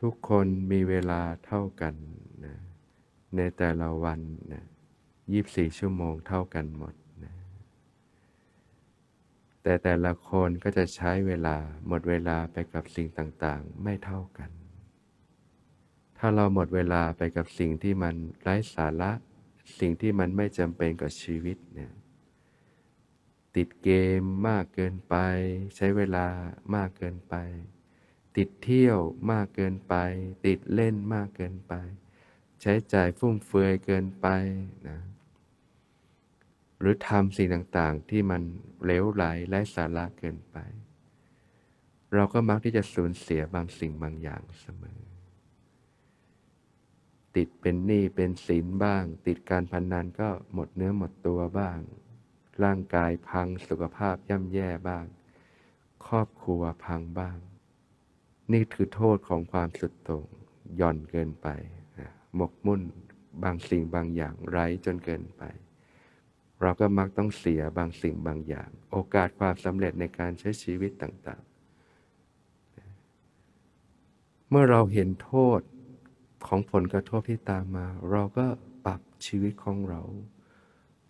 ทุกคนมีเวลาเท่ากันนะในแต่ละวันนะ24ชั่วโมงเท่ากันหมดนะแต่แต่ละคนก็จะใช้เวลาหมดเวลาไปกับสิ่งต่างๆ ไม่เท่ากัน ถ้าเราหมดเวลาไปกับสิ่งที่มันไร้สาระ สิ่งที่มันไม่จำเป็นกับชีวิตเนี่ยติดเกมมากเกินไป ใช้เวลามากเกินไป ติดเที่ยวมากเกินไป ติดเล่นมากเกินไป ใช้จ่ายฟุ่มเฟือยเกินไปนะหรือทำสิ่งต่างๆ ที่มันเลวไหลไร้สาระเกินไป เราก็มักที่จะสูญเสียบางสิ่งบางอย่างเสมอ ติดเป็นหนี้เป็นสินบ้าง ติดการพนนันก็หมดเนื้อหมดตัวบ้าง ร่างกายพังสุขภาพย่ำแย่บ้าง ครอบครัวพังบ้าง นี่คือโทษของความสุดโต่งหย่อนเกินไปนะหมกมุ่นบางสิ่งบางอย่างไร้จนเกินไป เราก็มักต้องเสียบางสิ่งบางอย่าง โอกาสความสำเร็จในการใช้ชีวิตต่างๆ เมื่อเราเห็นโทษของผลกระทบที่ตามมา เราก็ปรับชีวิตของเรา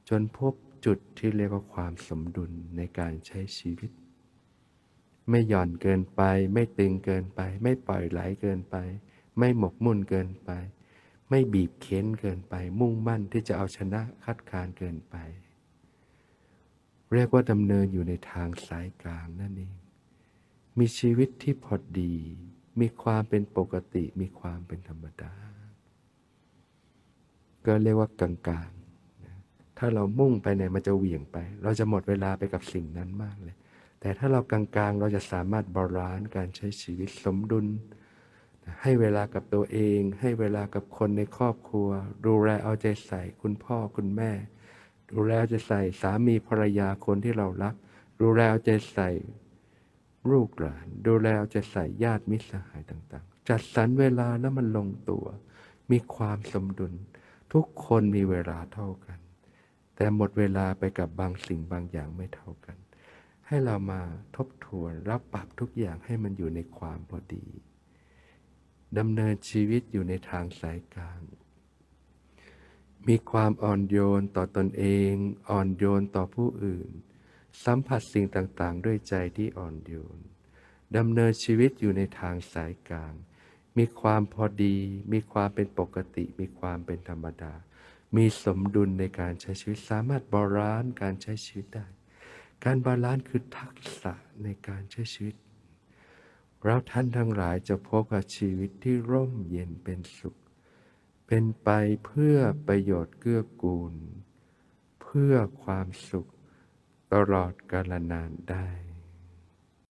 จนพบจุดที่เรียกว่าความสมดุลในการใช้ชีวิต ไม่หย่อนเกินไป ไม่ตึงเกินไป ไม่ปล่อยไหลเกินไป ไม่หมกมุ่นเกินไป ไม่บีบเค้นเกินไป มุ่งมั่นที่จะเอาชนะคัดค้านเกินไป เรียกว่าดำเนินอยู่ในทางสายกลางนั่นเอง มีชีวิตที่พอดี มีความเป็นปกติ มีความเป็นธรรมดา ก็เรียกว่ากลางๆถ้าเรามุ่งไปเนี่ยมันจะเหวี่ยงไป เราจะหมดเวลาไปกับสิ่งนั้นมากเลย แต่ถ้าเรากลางๆ เราจะสามารถบาลานซ์การใช้ชีวิตสมดุล ให้เวลากับตัวเอง ให้เวลากับคนในครอบครัว ดูแลเอาใจใส่คุณพ่อคุณแม่ ดูแลเอาใจใส่สามีภรรยาคนที่เรารัก ดูแลเอาใจใส่ลูกหลาน ดูแลเอาใจใส่ญาติมิตรสหายต่างๆ จัดสรรเวลาแล้วมันลงตัว มีความสมดุล ทุกคนมีเวลาเท่ากัน แต่หมดเวลาไปกับบางสิ่งบางอย่างไม่เท่ากัน ให้เรามาทบทวนรับปรับทุกอย่างให้มันอยู่ในความพอดีดำเนินชีวิตอยู่ในทางสายกลาง มีความอ่อนโยนต่อตอนเอง อ่อนโยนต่อผู้อื่น สัมผัสสิ่งต่างๆ ด้วยใจที่อ่อนโยนดำเนินชีวิตอยู่ในทางสายกลาง มีความพอดี มีความเป็นปกติ มีความเป็นธรรมดา มีสมดุลในการใช้ชีวิตสามารถบาลานซ์การใช้ชีวิตได้ การบาลานซ์คือทักษะในการใช้ชีวิต เราท่านทั้งหลายจะพบกับชีวิตที่ร่มเย็นเป็นสุข เป็นไปเพื่อประโยชน์เกื้อกูล เพื่อความสุขตลอดกาลนานได้